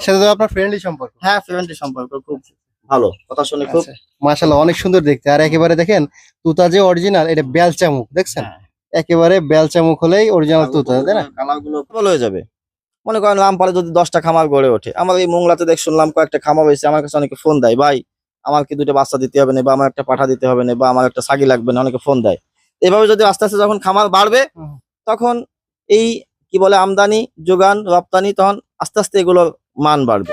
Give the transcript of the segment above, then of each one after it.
এর সাথে তো আপনার ফ্রেন্ডলি সম্পর্ক। হ্যাঁ ফ্রেন্ডলি সম্পর্ক খুব ভালো। কথা শুনে খুব মাশাল্লাহ অনেক সুন্দর দেখতে। আর একেবারে দেখেন তুতা যে অরিজিনাল এটা বেলচা মুখ দেখছেন? হ্যাঁ। একেবারে বেলচা মুখ হলেই অরিজিনাল তুতা তাই না? কালারগুলো ভালো হয়ে যাবে। মনে করেন রামপালে যদি দশটা খামার গড়ে ওঠে আমার এই মোংলাতে দেখ শুনলাম কয়েকটা খামার হয়েছে আমার কাছে অনেকে ফোন দেয় ভাই আমার কি দুটো বাচ্চা দিতে হবে না বা আমার একটা পাঠা দিতে হবে না বা আমার একটা সাগি লাগবে না? অনেকে ফোন দেয়। এভাবে যদি আস্তে আস্তে যখন খামার বাড়বে তখন এই কি বলে আমদানি যোগান রপ্তানি তখন আস্তে আস্তে এগুলোর মান বাড়বে।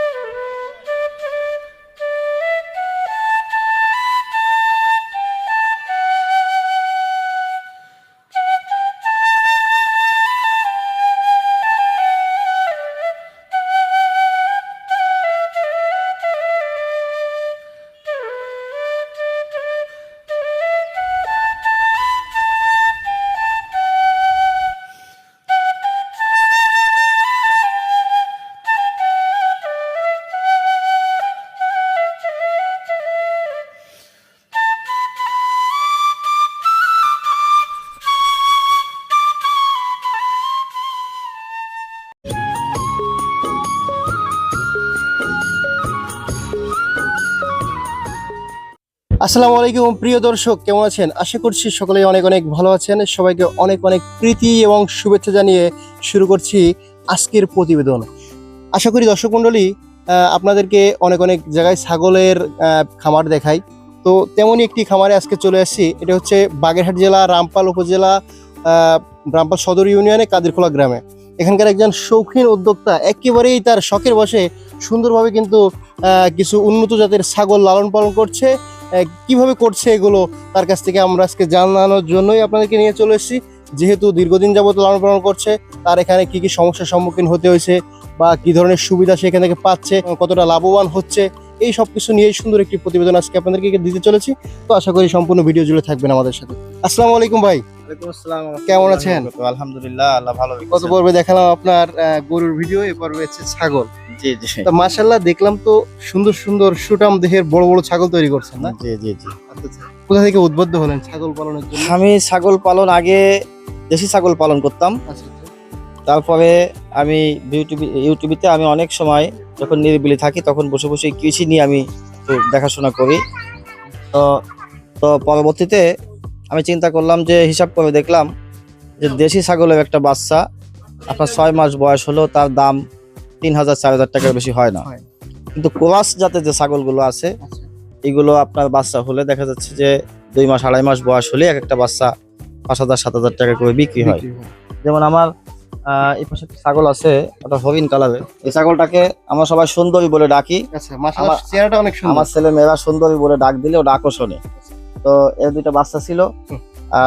আসসালামু আলাইকুম, প্রিয় দর্শক, কেমন আছেন? আশা করছি সকলেই অনেক অনেক ভালো আছেন। সবাইকে অনেক অনেক প্রীতি এবং শুভেচ্ছা জানিয়ে শুরু করছি আজকের প্রতিবেদন। আশা করি দর্শক মণ্ডলী আপনাদেরকে অনেক অনেক জায়গায় ছাগলের খামার দেখাই। তো তেমনই একটি খামারে আজকে চলে আসছি। এটা হচ্ছে বাগেরহাট জেলা, রামপাল উপজেলা রামপাল সদর ইউনিয়নে কাদিরখোলা গ্রামে। এখানকার একজন শৌখিন উদ্যোক্তা, একেবারেই তার শখের বসে সুন্দরভাবে কিন্তু কিছু উন্নত জাতের ছাগল লালন পালন করছে। কীভাবে করছে এগুলো, তার কাছ থেকে আমরা আজকে জানানোর জন্যই আপনাদেরকে নিয়ে চলে এসেছি। যেহেতু দীর্ঘদিন যাবত লালন পালন করছে, তার এখানে কি কি সমস্যার সম্মুখীন হতে হয়েছে বা কি ধরনের সুবিধা সে এখান থেকে পাচ্ছে, কতটা লাভবান হচ্ছে এই সব কিছু নিয়ে সুন্দর একটি প্রতিবেদন আজকে আপনাদেরকে দিতে চলেছি। তো আশা করি সম্পূর্ণ ভিডিও জুড়ে থাকবেন আমাদের সাথে। আসসালামু আলাইকুম ভাই। কেমন আছেন? আলহামদুলিল্লাহ আল্লাহ ভালো গত পর্বে দেখালাম আপনার গরুর ভিডিও এ পর্বে হচ্ছে ছাগল। জি জি। তো দেখলাম তো সুন্দর সুন্দর সুটাম দেহের বড় বড় ছাগল তৈরি করছেন না? জি জি জি। কোথা থেকে উদ্বুদ্ধ হলেন ছাগল পালনের জন্য? আমি ছাগল পালন আগে দেশি ছাগল পালন করতাম। আচ্ছা, আচ্ছা। তারপরে আমি ইউটিউবে ইউটিউবিতে আমি অনেক সময় যখন নিরিবিলি থাকি তখন বসে বসে কৃষি নিয়ে আমি দেখাশোনা করি। তো তো পরবর্তীতে আমি চিন্তা করলাম যে হিসাব করে দেখলাম যে দেশি ছাগলের একটা বাচ্চা আপনার ছয় মাস বয়স হলেও তার দাম তিন হাজার চার হাজার টাকার বেশি হয় না। কিন্তু কোরাস জাতের যে ছাগলগুলো আছে। এগুলো আপনার বাচ্চা হলে দেখা যাচ্ছে যে দুই মাস আড়াই মাস বয়স হলে এক একটা বাচ্চা পাঁচ হাজার সাত হাজার টাকা করে বিক্রি হয়। যেমন আমার এই পাশে একটা ছাগল আছে ওটা হরিণ কালারের। এই ছাগলটাকে আমরা সবাই সুন্দরী বলে ডাকি। আচ্ছা মাশাআল্লাহ আমার- চেহারাটা অনেক সুন্দর। আমার ছেলে মেয়েরা সুন্দরী বলে ডাক দিলে ওটা আকর্ষণে। তো এর দুইটা বাচ্চা ছিল।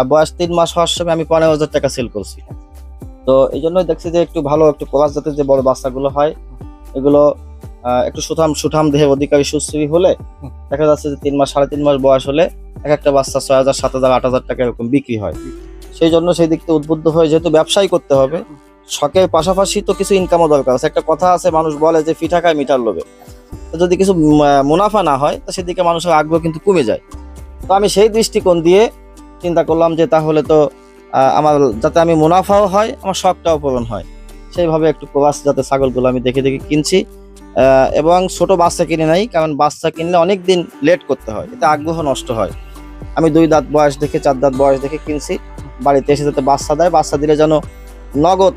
বয়স তিন মাস হওয়ার সময় আমি পনেরো হাজার টাকা সেল করছি। তো এই জন্যই দেখছি যে একটু ভালো একটু কলাস জাতের যে বড় বাচ্চাগুলো হয় এগুলো একটু সুঠাম সুঠাম দেহের অধিকারী সুশ্রী হলে দেখা যাচ্ছে যে তিন মাস সাড়ে তিন মাস বয়স হলে এক একটা বাচ্চা ছয় হাজার সাত হাজার আট হাজার টাকা এরকম বিক্রি হয়। সেই জন্য সেই দিক থেকে উদ্বুদ্ধ হয়ে যেহেতু ব্যবসায় করতে হবে শখের পাশাপাশি তো কিছু ইনকামও দরকার আছে। একটা কথা আছে, মানুষ বলে যে ফি টাকায় মিটার লোভে। যদি কিছু মুনাফা না হয়, তো সেদিকে মানুষের আগ্রহ কিন্তু কমে যায়। তো আমি সেই দৃষ্টিকোণ দিয়ে চিন্তা করলাম যে তাহলে তো আমার যাতে আমি মুনাফাও হয়, আমার শখটাও পূরণ হয়। সেইভাবে একটু প্রবাস যাতে ছাগলগুলো আমি দেখে দেখে কিনছি। এবং ছোট বাচ্চা কিনে নাই, কারণ বাচ্চা কিনলে অনেক দিন লেট করতে হয়, এতে আগ্রহ নষ্ট হয়। আমি দুই দাঁত বয়স দেখে, চার দাঁত বয়স দেখে কিনছি। বাড়িতে এসে যাতে বাচ্চা দেয়, বাচ্চা দিলে যেন নগদ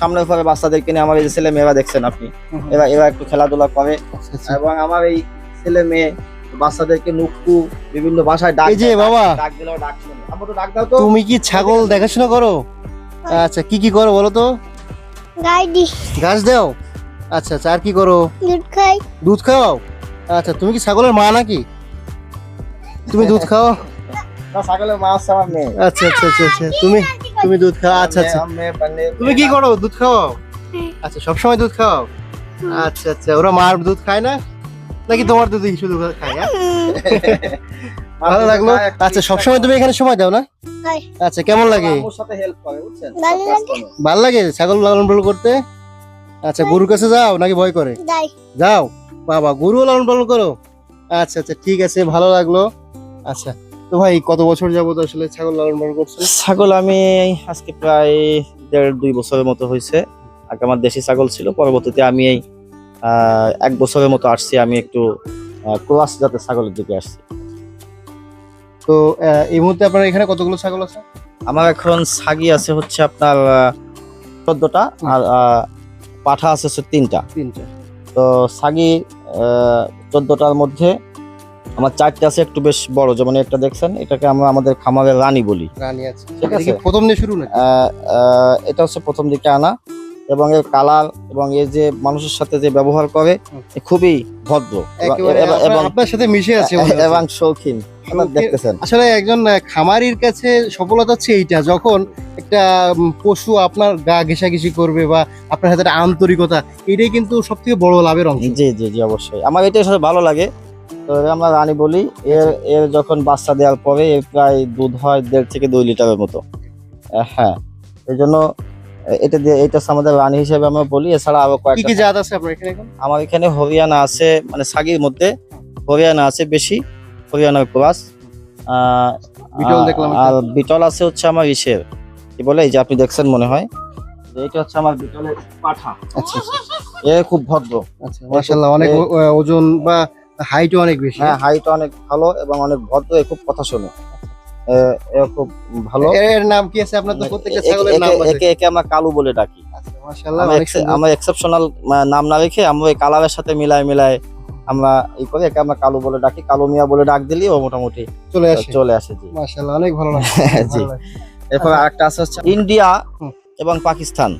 সামনে পরে বাচ্চাদের কিনে আমার এই ছেলে মেয়েরা দেখছেন আপনি। এরা এরা একটু খেলাধুলা করে আচ্ছা, আচ্ছা। এবং আমার এই ছেলে মেয়ে বাচ্চাদেরকে নুক্কু বিভিন্ন ভাষায় ডাক এই যে বাবা। ডাক দিলেও ডাক শুনে। তো ডাক দাও তো। তুমি কি ছাগল দেখাশোনা করো? আচ্ছা কি কি করো বলো তো? গাইডি। ঘাস দাও? আচ্ছা আচ্ছা আর কি করো? দুধ খাই। দুধ খাও? আচ্ছা তুমি কি ছাগলের মা নাকি? তুমি দুধ খাও? না, ছাগলের মা হচ্ছে আমার মেয়ে। আচ্ছা আচ্ছা আচ্ছা আচ্ছা তুমি তুমি দুধ খাও? আচ্ছা আচ্ছা। তুমি কি করো? দুধ খাও? হ্যাঁ। আচ্ছা সবসময় দুধ খাও? আচ্ছা আচ্ছা। ওরা মার দুধ খায় না? নাকি তোমার দুধ শুধু খায় হ্যাঁ? ভালো লাগল। আচ্ছা সবসময় তুমি এখানে সময় দাও না? আচ্ছা কেমন লাগে? আম্মুর সাথে হেল্প করে বুঝছেন? ভালো লাগে। করে। ভালো লাগে? ছাগল লালন পালন করতে? আচ্ছা গরুর কাছে যাও নাকি ভয় করে? যাও। বাবা গরু লালন পালন করো? আচ্ছা আচ্ছা ঠিক আছে ভালো লাগল। আচ্ছা। তো ভাই কত বছর যাবত আসলে ছাগল লালন পালন করছ ছাগল আমি আজকে প্রায় দেড় দুই বছরের মতো হয়েছে। আগে আমার দেশি ছাগল ছিল পরবর্তীতে আমি এই এক বছরের মতো আসছি আমি একটু ক্রোয়াস জাতের ছাগলের দিকে আসছি। তো এই মুহূর্তে আপনার এখানে কতগুলো ছাগল আছে? আমার এখন ছাগি আছে হচ্ছে আপনার চোদ্দটা আর পাঠা আছে হচ্ছে তিনটা। তিনটা। তো ছাগি চোদ্দটার মধ্যে আমার চারটে আছে একটু বেশ বড় যেমন একটা দেখছেন এটাকে আমরা আমাদের খামারের রানী বলি। রানী আছে। ঠিক এটা আছে। প্রথম দিয়ে শুরু এটা হচ্ছে প্রথম দিকে আনা এবং এর কালার এবং এর যে মানুষের সাথে যে ব্যবহার করে খুবই ভদ্র। এবং- আপনার- সাথে মিশে আছে এবং শৌখিন। দেখতেছেন। আসলে একজন খামারির কাছে সফলতা হচ্ছে এইটা যখন একটা পশু আপনার গা ঘেঁষাঘেঁষি করবে বা আপনার হাতে আন্তরিকতা এটাই কিন্তু সব থেকে বড় লাভের অংশ। জি জি জি অবশ্যই। আমার এটাই ভালো লাগে। তো আমরা রানী বলি। এর এর যখন বাচ্চা দেওয়ার পরে এর প্রায় দুধ হয় দেড় থেকে দুই লিটারের মতো। হ্যাঁ। এই জন্য এটা দিয়ে এটা আমাদের রানী হিসেবে আমরা বলি। এছাড়া আরও কয়েকটা কি জাত আছে আপনার এখানে আমার এখানে হরিয়ানা আছে মানে সাগির মধ্যে হরিয়ানা আছে বেশি হরিয়ানার ক্রস। বিটল দেখলাম আর বিটল আছে হচ্ছে আমার ইসের। কি বলে? এই যে আপনি দেখছেন মনে হয়। এটা হচ্ছে আমার বিটলের পাঠা। আচ্ছা আচ্ছা। এ খুব ভদ্র। আচ্ছা মাশাআল্লাহ অনেক ওজন বা হাইটও অনেক বেশি। হ্যাঁ হাইট অনেক ভালো এবং অনেক ভদ্র এ খুব কথা শোনে। খুব ভালো। এর নাম কি আছে? আপনার তো প্রত্যেকটা ছাগলের নাম আছে। একে একে আমরা কালু বলে ডাকি। আচ্ছা মাশাআল্লাহ আমরা এক্সেপশনাল নাম না রেখে আমরা এই কালারের সাথে মিলায় মিলায় আমরা এই করে একে আমরা কালু বলে ডাকি। কালু মিয়া বলে ডাক দিলি ও মোটামুটি চলে আসে। চলে আসে জি। মাশাআল্লাহ অনেক ভালো লাগে জি। এরপর আচ্ছা। আরেকটা আছে হচ্ছে ইন্ডিয়া এবং পাকিস্তান।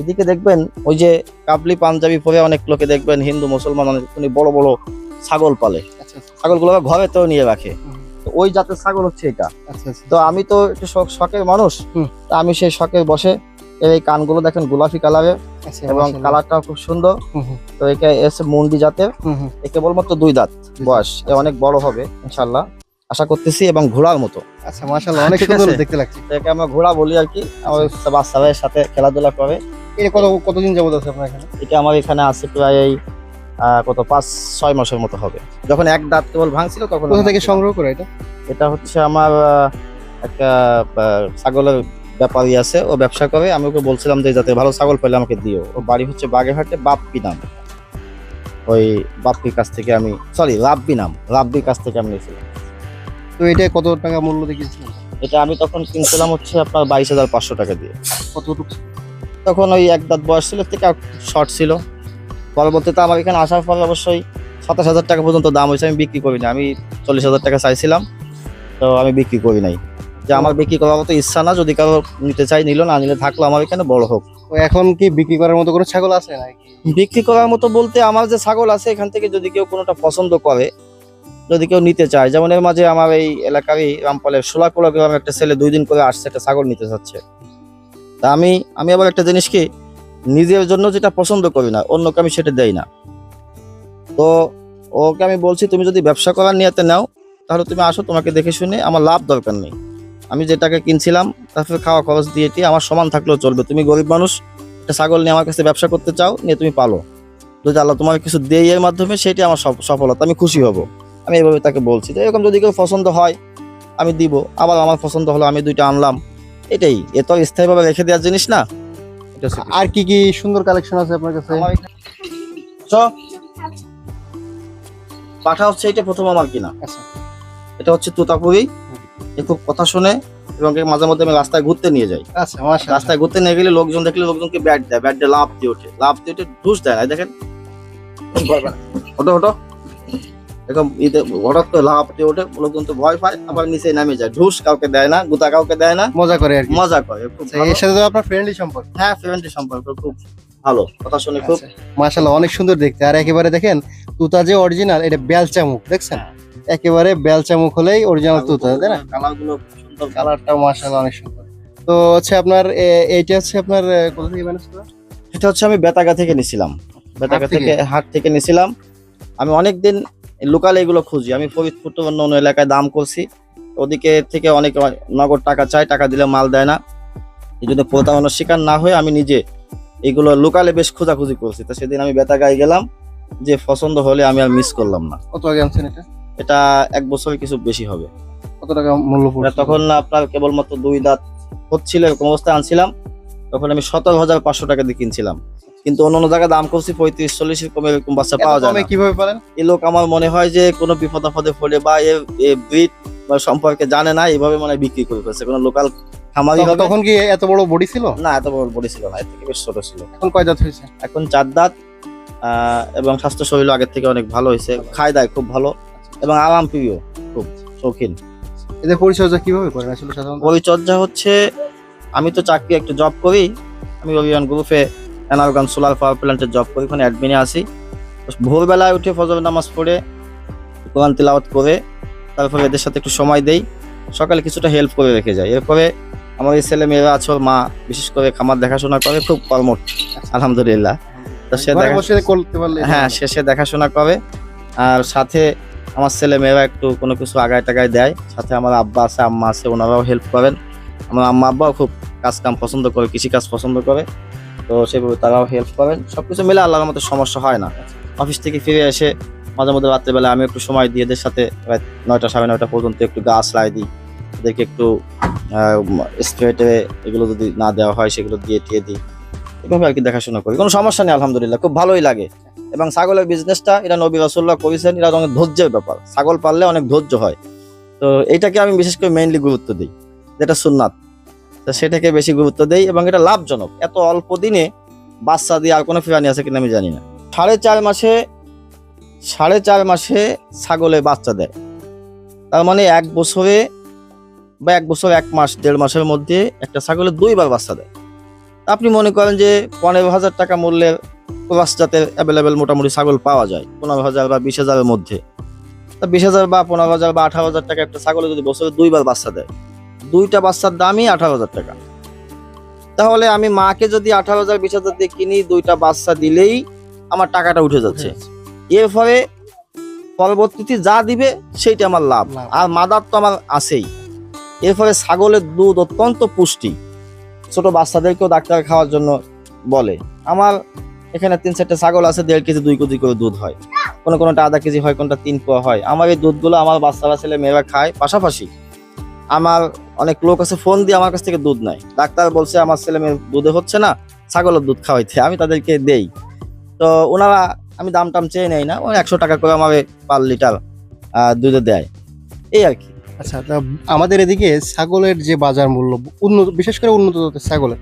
এদিকে দেখবেন ওই যে কাবলি পাঞ্জাবি পরে অনেক লোকে দেখবেন হিন্দু মুসলমান অনেক বড় বড় ছাগল পালে। আচ্ছা আচ্ছা, ছাগলগুলো ঘরেতেও নিয়ে রাখে। তো ওই জাতের ছাগল হচ্ছে এটা। আচ্ছা তো আমি তো একটু শখের মানুষ। আমি সেই শখের বসে এর এই কানগুলো দেখেন গোলাপি কালারের এবং। কালারটাও খুব সুন্দর। তো একে এসে মুন্ডি জাতের। এ কেবলমাত্র দুই দাঁত বয়স। এ অনেক বড় হবে ইনশাল্লাহ আশা করতেছি এবং ঘোড়ার মতো। আচ্ছা মাশাআল্লাহ অনেক সুন্দর দেখতে লাগছে। তো একে আমরা ঘোড়া বলি আর কি। আমার বাচ্চাদের সাথে খেলাধুলা করে। এটা কত কতদিন যাবত আছে আপনার এখানে? এটা আমার এখানে আছে প্রায় কত পাঁচ ছয় মাসের মতো হবে। যখন এক দাঁত কেবল ভাঙছিল তখন কোথা থেকে সংগ্রহ করে এটা? এটা হচ্ছে আমার একটা ছাগলের ব্যাপারই আছে ও ব্যবসা করে। আমি ওকে বলছিলাম যে যাতে ভালো ছাগল পেলে আমাকে দিও। ও বাড়ি হচ্ছে বাগেরহাটে বাপ্পি নাম। ওই বাপ্পির কাছ থেকে আমি সরি রাব্বি নাম। রাব্বির কাছ থেকে আমি নিয়েছিলাম। তো এটা কত টাকা মূল্য দেখিয়েছিলেন? এটা আমি তখন কিনছিলাম হচ্ছে আপনার বাইশ হাজার পাঁচশো টাকা দিয়ে। কতটুকু তখন ওই এক দাঁত বয়স ছিল থেকে শর্ট ছিল। পরবর্তীতে আমার এখানে আসার পর অবশ্যই সাতাশ হাজার টাকা পর্যন্ত দাম হয়েছে আমি বিক্রি করি না আমি চল্লিশ হাজার টাকা চাইছিলাম তো আমি বিক্রি করি নাই। যে আমার বিক্রি করার মতো ইচ্ছা না যদি কারও নিতে চাই নিল না নিলে থাকল আমার এখানে বড় হোক। তো এখন কি বিক্রি করার মতো কোনো ছাগল আছে নাকি? বিক্রি করার মতো বলতে আমার যে ছাগল আছে এখান থেকে যদি কেউ কোনোটা পছন্দ করে যদি কেউ নিতে চায় যেমন এর মাঝে আমার এই এলাকারই রামপালের সোলাকুলা গ্রামে একটা ছেলে দুই দিন করে আসছে একটা ছাগল নিতে চাচ্ছে তা আমি আমি আবার একটা জিনিস কি নিজের জন্য যেটা পছন্দ করি না, অন্যকে আমি সেটা দেই না। তো ওকে আমি বলছি, তুমি যদি ব্যবসা করার নিয়তে নাও, তাহলে তুমি আসো তোমাকে দেখে শুনে আমার লাভ দরকার নেই। আমি যেটাকে কিনছিলাম তারপরে খাওয়া খরচ দিয়ে এটি আমার সমান থাকলেও চলবে। তুমি গরিব মানুষ, একটা ছাগল নিয়ে আমার কাছে ব্যবসা করতে চাও, নিয়ে তুমি পালো। যদি আল্লাহ তোমাকে কিছু দেই এর মাধ্যমে, সেটি আমার সফ- সফলতা, আমি খুশি হব। আমি এইভাবে তাকে বলছি তো এরকম যদি কেউ পছন্দ হয়, আমি দিব। আবার আমার পছন্দ হলো, আমি দুইটা আনলাম। এটাই, এ তো স্থায়ীভাবে রেখে দেওয়ার জিনিস না। আর কি কি সুন্দর কালেকশন আছে আপনার কাছে? চ। পাঠা হচ্ছে এটা প্রথম আমার কিনা। আচ্ছা। এটা হচ্ছে তোতাপুরি। এ খুব কথা শুনে এবং মাঝে মধ্যে আমি রাস্তায় ঘুরতে নিয়ে যাই। আচ্ছা রাস্তায় ঘুরতে নিয়ে গেলে লোকজন দেখলে লোকজনকে ব্যাট দেয়। ব্যাট দিয়ে লাভ দিয়ে ওঠে। লাভ দিয়ে ওঠে ঢুস দেয় না দেখেন। ওটো ওটো এরকম ইতে হঠাৎ করে দিয়ে ওঠে লোকজন কিন্তু ভয় পায় আবার নিচে নামে যায়। ঢুস কাউকে দেয় না গুতা কাউকে দেয় না। মজা করে আর কি। মজা করে খুব আচ্ছা, ভালো। এর সাথে তো আপনার ফ্রেন্ডলি সম্পর্ক। হ্যাঁ ফ্রেন্ডলি সম্পর্ক খুব ভালো। কথা শুনে খুব মাশাআল্লাহ অনেক সুন্দর দেখতে। আর একেবারে দেখেন তুতা যে অরিজিনাল এটা বেলচা মুখ দেখছেন? একেবারে বেলচা মুখ হলেই অরিজিনাল তুতা তাই না? কালারগুলো খুব সুন্দর। কালারটাও মাশাআল্লাহ অনেক সুন্দর। তো হচ্ছে আপনার এ- এইটা হচ্ছে আপনার এ, কোথা থেকে ম্যানেজ করা এটা হচ্ছে আমি বেতাগা থেকে নিছিলাম। বেতাগা হাট থেকে? থেকে হাট থেকে নিছিলাম। আমি অনেকদিন লোকাল এগুলো খুঁজি। আমি ফরিদপুর তো অন্য অন্য এলাকায় দাম করছি। ওদিকে থেকে অনেক নগদ টাকা চাই টাকা দিলে মাল দেয় না। এই জন্য প্রতারণার শিকার না হয়ে আমি নিজে এগুলো লোকালে বেশ খোঁজাখুঁজি করছি। তো সেদিন আমি বেতাগায় গেলাম যে পছন্দ হলে আমি আর মিস করলাম না। কত আগে আনছেন এটা? এটা এক বছরের কিছু বেশি হবে। কত টাকা মূল্য তখন আপনার কেবলমাত্র দুই দাঁত হচ্ছিল এরকম অবস্থায় আনছিলাম। তখন আমি সতেরো হাজার পাঁচশো টাকা দিয়ে কিনছিলাম। কিন্তু অন্য অন্য জায়গায় দাম করছি পঁয়ত্রিশ চল্লিশ এরকম এরকম বাচ্চা পাওয়া যায় কমে কীভাবে পারেন? এই লোক আমার মনে হয় যে কোনো বিপদ আপদে পড়ে বা এ ব্রিড বা সম্পর্কে জানে না এইভাবে মানে বিক্রি করে ফেলছে। কোনো লোকাল খামারি তখন- হবে তখন কি এত বড় বডি ছিল? না এত বড় বডি ছিল না এর থেকে বেশ ছোট ছিল। এখন কয় দাঁত হয়েছে? এখন চার দাঁত এবং স্বাস্থ্য শরীর আগের থেকে অনেক ভালো হয়েছে। খায় দায় খুব ভালো এবং আরাম প্রিয় খুব শৌখিন। এদের পরিচর্যা কীভাবে করেন আসলে সাধারণত? পরিচর্যা হচ্ছে আমি তো চাকরি একটু জব করি আমি অভিযান গ্রুপে এনারগান সোলার পাওয়ার প্ল্যান্টের জব করি ওখানে অ্যাডমিনে আসি। ভোরবেলায় উঠে ফজর নামাজ পড়ে কোরআন তিলাওয়াত করে তারপরে এদের সাথে একটু সময় দেই সকালে কিছুটা হেল্প করে রেখে যাই। এরপরে আমার এই ছেলে মেয়েরা আছে ওর মা বিশেষ করে খামার দেখাশোনা করে খুব কর্মঠ আলহামদুলিল্লাহ। তো সে হ্যাঁ শেষে দেখাশোনা করে। আর সাথে আমার ছেলে মেয়েরা একটু কোনো কিছু আগায় টাগায় দেয়। সাথে আমার আব্বা আছে আম্মা আছে ওনারাও হেল্প করেন। আমার আম্মা আব্বাও খুব কাজ কাম পছন্দ করে কৃষিকাজ পছন্দ করে। তো সেভাবে তারাও হেল্প করেন। সবকিছু মিলে আল্লাহর মতো সমস্যা হয় না। অফিস থেকে ফিরে এসে মাঝে মধ্যে রাত্রেবেলা আমি একটু সময় দিয়ে এদের সাথে নয়টা সাড়ে নয়টা পর্যন্ত একটু গাছ লাই দিই। এদেরকে একটু স্প্রেটে এগুলো যদি না দেওয়া হয় সেগুলো দিয়ে টিয়ে দিই। এভাবে আর কি দেখাশোনা করি। কোনো সমস্যা নেই, আলহামদুলিল্লাহ, খুব ভালোই লাগে। এবং ছাগলের বিজনেসটা এটা নবী রাসুল্লাহ করেছেন, এটা অনেক ধৈর্যের ব্যাপার। ছাগল পাললে অনেক ধৈর্য হয়। তো এইটাকে আমি বিশেষ করে মেইনলি গুরুত্ব দিই। যেটা সুন্নাত। তো সেটাকে বেশি গুরুত্ব দেই এবং এটা লাভজনক। এত অল্প দিনে বাচ্চা দিয়ে আর কোনো প্রাণী আছে কিনা আমি জানি না। সাড়ে চার মাসে, সাড়ে চার মাসে ছাগলে বাচ্চা দেয়। তার মানে এক বছরে বা এক বছর এক মাস, দেড় মাসের মধ্যে একটা ছাগলের দুইবার বাচ্চা দেয়। আপনি মনে করেন যে পনেরো হাজার টাকা মূল্যের ক্রস জাতের অ্যাভেলেবেল মোটামুটি ছাগল পাওয়া যায়, পনেরো হাজার বা বিশ হাজারের মধ্যে। তা বিশ হাজার বা পনেরো হাজার বা আঠারো হাজার টাকা একটা ছাগলে যদি বছরে দুইবার বাচ্চা দেয় দুইটা বাচ্চার দামই আঠারো হাজার টাকা। তাহলে আমি মাকে যদি আঠারো হাজার বিশ হাজার দিয়ে কিনি দুইটা বাচ্চা দিলেই আমার টাকাটা উঠে যাচ্ছে। এর ফলে পরবর্তীতে যা দিবে সেইটা আমার লাভ। আর মাদার তো আমার আছেই। এর ফলে ছাগলের দুধ অত্যন্ত পুষ্টি। ছোট বাচ্চাদেরকেও ডাক্তার খাওয়ার জন্য বলে। আমার এখানে তিন চারটে ছাগল আছে দেড় কেজি দুই কেজি করে দুধ হয়। কোনো কোনোটা আধা কেজি হয় কোনটা তিন পোয়া হয়। আমার এই দুধগুলো আমার বাচ্চারা ছেলে মেয়েরা খায় পাশাপাশি। আমার অনেক লোক আছে ফোন দিয়ে আমার কাছ থেকে দুধ নেয়। ডাক্তার বলছে আমার ছেলে মেয়ের দুধে হচ্ছে না ছাগলের দুধ খাওয়াইতে। আমি তাদেরকে দেই। তো ওনারা আমি দাম টাম চেয়ে নেই না ওই একশো টাকা করে আমার পার লিটার দুধে দেয়। এই আর কি। আচ্ছা তা আমাদের এদিকে ছাগলের যে বাজার মূল্য উন্নত বিশেষ করে উন্নত জাতের ছাগলের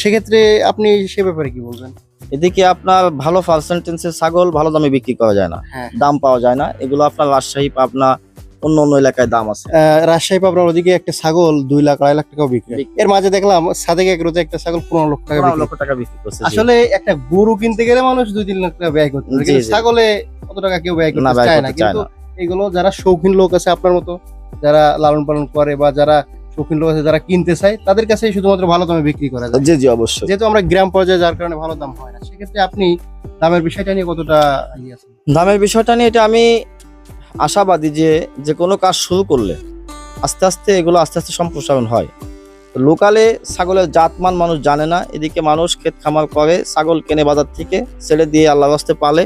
সেক্ষেত্রে আপনি সে ব্যাপারে কি বলবেন? এদিকে আপনার ভালো পার্সেন্টেন্সের ছাগল ভালো দামে বিক্রি করা যায় না। হ্যাঁ। দাম পাওয়া যায় না। এগুলো আপনার রাজশাহী পাবনা অন্য অন্য এলাকায় দাম আছে। রাজশাহী পাবনার ওদিকে একটা ছাগল দুই লাখ আড়াই লাখ টাকাও বিক্রি। এর মাঝে দেখলাম সাদেক এগ্রোতে একটা ছাগল পনেরো লক্ষ টাকা বিক্রি লক্ষ টাকা বিক্রি করছে আসলে একটা গরু কিনতে গেলে মানুষ দুই তিন লাখ টাকা ব্যয় করতে। ছাগলে কত টাকা কেউ ব্যয় করতে চায় না। কিন্তু এগুলো যারা শৌখিন লোক আছে আপনার মতো যারা লালন পালন করে বা যারা শৌখিন লোক আছে যারা কিনতে চায় তাদের কাছে শুধুমাত্র ভালো দামে বিক্রি করা যায়। জি জি অবশ্যই। যেহেতু আমরা গ্রাম পর্যায়ে যার কারণে ভালো দাম হয় না। সেক্ষেত্রে আপনি দামের বিষয়টা নিয়ে কতটা ইয়ে দামের বিষয়টা নিয়ে এটা আমি আশাবাদী যে যে কোনো কাজ শুরু করলে আস্তে আস্তে এগুলো আস্তে আস্তে সম্প্রসারণ হয়। লোকালে ছাগলের জাতমান মানুষ জানে না, এদিকে মানুষ ক্ষেত খামার করে, ছাগল কেনে বাজার থেকে ছেড়ে দিয়ে আল্লাহ রাস্তে পালে,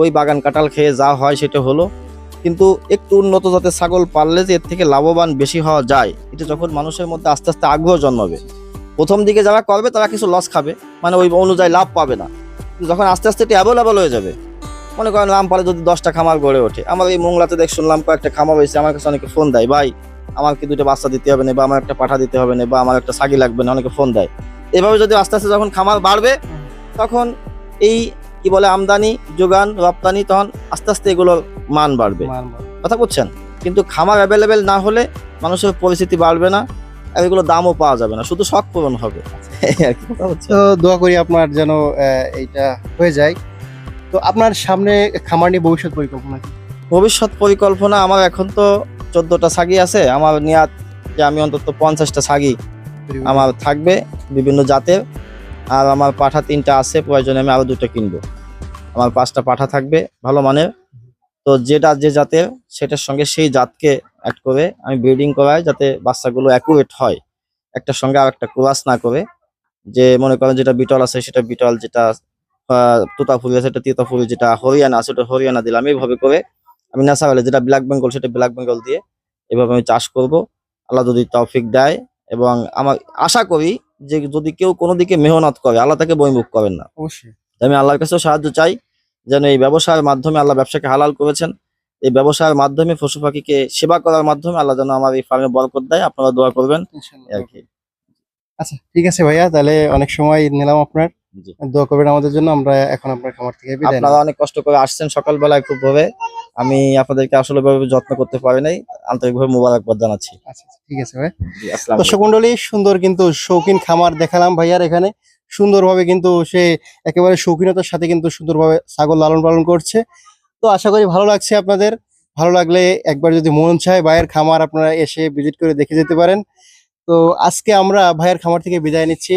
ওই বাগান কাঁঠাল খেয়ে যা হয় সেটা হলো। কিন্তু একটু উন্নত জাতের ছাগল পাললে যে এর থেকে লাভবান বেশি হওয়া যায়, এটা যখন মানুষের মধ্যে আস্তে আস্তে আগ্রহ জন্মাবে। প্রথম দিকে যারা করবে তারা কিছু লস খাবে মানে ওই অনুযায়ী লাভ পাবে না। যখন আস্তে আস্তে এটি অ্যাভেলেবল হয়ে যাবে মনে করেন রামপালে যদি দশটা খামার গড়ে ওঠে আমার এই মোংলাতে দেখ শুনলাম কয়েকটা খামার হয়েছে আমার কাছে অনেকে ফোন দেয় ভাই আমার কি দুটো বাচ্চা দিতে হবে না বা আমার একটা পাঠা দিতে হবে না বা আমার একটা সাগি লাগবে না? অনেকে ফোন দেয়। এভাবে যদি আস্তে আস্তে যখন খামার বাড়বে তখন এই কি বলে আমদানি যোগান রপ্তানি তখন আস্তে আস্তে এগুলোর মান বাড়বে। কথা বুঝছেন? কিন্তু খামার অ্যাভেলেবেল না হলে মানুষের পরিস্থিতি বাড়বে না আর এগুলো দামও পাওয়া যাবে না শুধু শখ পূরণ হবে। আর কি কথা? তো দোয়া করি আপনার যেন এইটা হয়ে যায়। তো আপনার সামনে খামার নিয়ে ভবিষ্যৎ পরিকল্পনা কি? ভবিষ্যৎ পরিকল্পনা আমার এখন তো চোদ্দটা ছাগি আছে। আমার নিয়াত যে আমি অন্তত পঞ্চাশটা ছাগি আমার থাকবে বিভিন্ন জাতের। আর আমার পাঠা তিনটা আছে প্রয়োজনে আমি আরও দুটো কিনবো। আমার পাঁচটা পাঠা থাকবে ভালো মানের। তো যেটা যে জাতের সেটার সঙ্গে সেই জাতকে অ্যাড করে আমি ব্রিডিং করাই যাতে বাচ্চাগুলো অ্যাকুরেট হয়। একটার সঙ্গে আর একটা ক্রাস না করে। যে মনে করেন যেটা বিটল আছে সেটা বিটল যেটা আহ, তোতাফুলি আছে সেটা তিতাফুলি যেটা হরিয়ানা আছে ওটা হরিয়ানা দিলাম। এইভাবে করে আমি ন্যাচারালি যেটা ব্ল্যাক বেঙ্গল সেটা ব্ল্যাক বেঙ্গল দিয়ে এভাবে আমি চাষ করব। আল্লাহ যদি তৌফিক দেয় এবং আমার আশা করি যে যদি কেউ কোনো দিকে মেহনত করে আল্লাহ তাকে বইমুখ করেন না। অবশ্যই। আমি আল্লাহর কাছেও সাহায্য চাই যেন এই ব্যবসার মাধ্যমে আল্লাহ ব্যবসাকে হালাল করেছেন। এই ব্যবসার মাধ্যমে পশু পাখিকে সেবা করার মাধ্যমে আল্লাহ যেন আমার এই ফার্মে বরকত দেয়। আপনারা দোয়া করবেন। আর কি। আচ্ছা ঠিক আছে ভাইয়া তাহলে অনেক সময় নিলাম আপনার। দোয়া করবেন আমাদের জন্য আমরা এখন আপনার খামার থেকে বিদায় আপনারা অনেক কষ্ট করে আসছেন সকালবেলায় খুব ভাবে। আমি আপনাদেরকে আসলে ভাবে যত্ন করতে পারি নাই আন্তরিকভাবে মুবারকবাদ জানাচ্ছি। আচ্ছা আচ্ছা, ঠিক আছে ভাই। দর্শক মন্ডলী সুন্দর কিন্তু শৌখিন খামার দেখালাম ভাইয়ার এখানে। সুন্দরভাবে কিন্তু সে একেবারে শৌখিনতার সাথে কিন্তু সুন্দরভাবে ছাগল লালন পালন করছে। তো আশা করি ভালো লাগছে আপনাদের। ভালো লাগলে একবার যদি মন চায় ভাইয়ের খামার আপনারা এসে ভিজিট করে দেখে যেতে পারেন। তো আজকে আমরা ভাইয়ের খামার থেকে বিদায় নিচ্ছি।